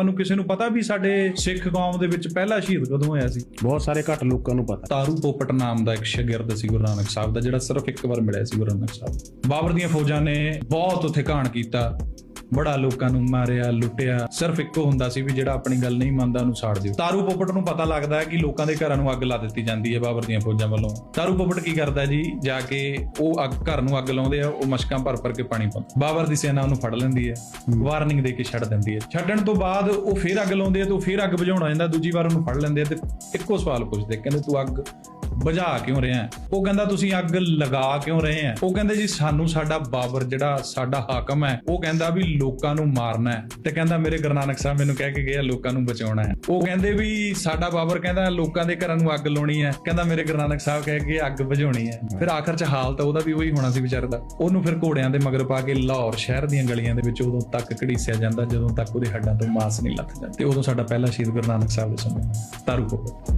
ਆਪਾਂ ਨੂੰ ਕਿਸੇ ਨੂੰ ਪਤਾ ਵੀ ਸਾਡੇ ਸਿੱਖ ਕੌਮ ਦੇ ਵਿੱਚ ਪਹਿਲਾ ਸ਼ਹੀਦ ਕਦੋਂ ਹੋਇਆ ਸੀ? ਬਹੁਤ ਸਾਰੇ ਘੱਟ ਲੋਕਾਂ ਨੂੰ ਪਤਾ। ਤਾਰੂ ਪੋਪਟ ਨਾਮ ਦਾ ਇੱਕ ਸ਼ਾਗਿਰਦ ਸੀ ਗੁਰੂ ਨਾਨਕ ਸਾਹਿਬ ਦਾ ਜਿਹੜਾ ਸਿਰਫ ਇੱਕ ਵਾਰ ਮਿਲਿਆ ਸੀ ਗੁਰੂ ਨਾਨਕ ਸਾਹਿਬ। ਬਾਬਰ ਦੀਆਂ ਫੌਜਾਂ ਨੇ ਬਹੁਤ ਉੱਥੇ ਘਾਣ ਕੀਤਾ। ਬੜਾ ਲੋਕਾਂ ਨੂੰ ਮਾਰਿਆ ਲੁੱਟਿਆ। ਸਿਰਫ ਇੱਕੋ ਹੁੰਦਾ ਸੀ ਵੀ ਜਿਹੜਾ ਆਪਣੀ ਗੱਲ ਨਹੀਂ ਮੰਨਦਾ ਉਹਨੂੰ ਸਾੜ ਦਿਓ। ਤਾਰੂ ਪੋਪਟ ਨੂੰ ਪਤਾ ਲੱਗਦਾ ਹੈ ਕਿ ਲੋਕਾਂ ਦੇ ਘਰਾਂ ਨੂੰ ਅੱਗ ਲਾ ਦਿੱਤੀ ਜਾਂਦੀ ਹੈ ਬਾਬਰ ਦੀਆਂ ਫੌਜਾਂ ਵੱਲੋਂ। ਤਾਰੂ ਪੋਪਟ ਕੀ ਕਰਦਾ ਜੀ? ਜਾ ਕੇ ਉਹ ਅੱਗ ਘਰ ਨੂੰ ਅੱਗ ਲਾਉਂਦੇ ਆ ਉਹ ਮਸ਼ਕਾਂ ਭਰ ਭਰ ਕੇ ਪਾਣੀ ਪਾਉਂਦਾ। ਬਾਬਰ ਦੀ ਸੈਨਾ ਉਹਨੂੰ ਫੜ ਲੈਂਦੀ ਹੈ ਵਾਰਨਿੰਗ ਦੇ ਕੇ ਛੱਡ ਦਿੰਦੀ ਹੈ। ਛੱਡਣ ਤੋਂ ਬਾਅਦ ਉਹ ਫੇਰ ਅੱਗ ਲਾਉਂਦੇ ਆ ਤੇ ਉਹ ਫੇਰ ਅੱਗ ਬੁਝਾਉਣਾ ਜਾਂਦਾ ਦੂਜੀ ਵਾਰ ਉਹਨੂੰ ਫੜ ਲੈਂਦੇ ਆ ਤੇ ਇੱਕੋ ਸਵਾਲ ਪੁੱਛਦੇ ਕਹਿੰਦੇ ਤੂੰ ਅੱਗ ਬੁਝਾ ਕਿਉਂ ਰਿਹਾ ਹੈ? ਉਹ ਕਹਿੰਦਾ, ਤੁਸੀਂ ਅੱਗ ਲਗਾ ਕਿਉਂ ਰਹੇ ਆ? ਉਹ ਕਹਿੰਦੇ, ਜੀ, ਸਾਨੂੰ ਸਾਡਾ ਬਾਬਰ ਜਿਹੜਾ ਸਾਡਾ ਹਾਕਮ ਹੈ, ਉਹ ਕਹਿੰਦਾ ਵੀ ਲੋਕਾਂ ਨੂੰ ਮਾਰਨਾ ਹੈ ਤੇ ਕਹਿੰਦਾ, ਮੇਰੇ ਗੁਰੂ ਨਾਨਕ ਸਾਹਿਬ ਮੈਨੂੰ ਕਹਿ ਕੇ ਗਏ ਲੋਕਾਂ ਨੂੰ ਬਚਾਉਣਾ ਹੈ। ਉਹ ਕਹਿੰਦੇ ਵੀ ਸਾਡਾ ਬਾਬਰ ਕਹਿੰਦਾ, ਲੋਕਾਂ ਦੇ ਘਰਾਂ ਨੂੰ ਅੱਗ ਲਾਉਣੀ ਹੈ। ਕਹਿੰਦਾ, ਮੇਰੇ ਗੁਰੂ ਨਾਨਕ ਸਾਹਿਬ ਕਹਿ ਕੇ ਅੱਗ ਬੁਝਾਉਣੀ ਹੈ। ਫਿਰ ਆਖਰ ਚ ਹਾਲ ਤਾਂ ਉਹਦਾ ਵੀ ਉਹੀ ਹੋਣਾ ਸੀ ਵਿਚਾਰੇ ਦਾ। ਉਹਨੂੰ ਫਿਰ ਘੋੜਿਆਂ ਦੇ ਮਗਰ ਪਾ ਕੇ ਲਾਹੌਰ ਸ਼ਹਿਰ ਦੀਆਂ ਗਲੀਆਂ ਦੇ ਵਿੱਚ ਉਦੋਂ ਤੱਕ ਘੜੀਸਿਆ ਜਾਂਦਾ, ਜਦੋਂ ਤੱਕ ਉਹਦੇ ਹੱਡਾਂ ਤੋਂ ਮਾਸ ਨਹੀਂ ਲੱਥ ਲੱਥਦਾ ਤੇ ਉਦੋਂ ਸਾਡਾ ਪਹਿਲਾ ਸ਼ਹੀਦ ਗੁਰੂ ਨਾਨਕ ਸਾਹਿਬ ਦੇ ਸਮੇਂ ਤਾਰੂ ਕੋਟ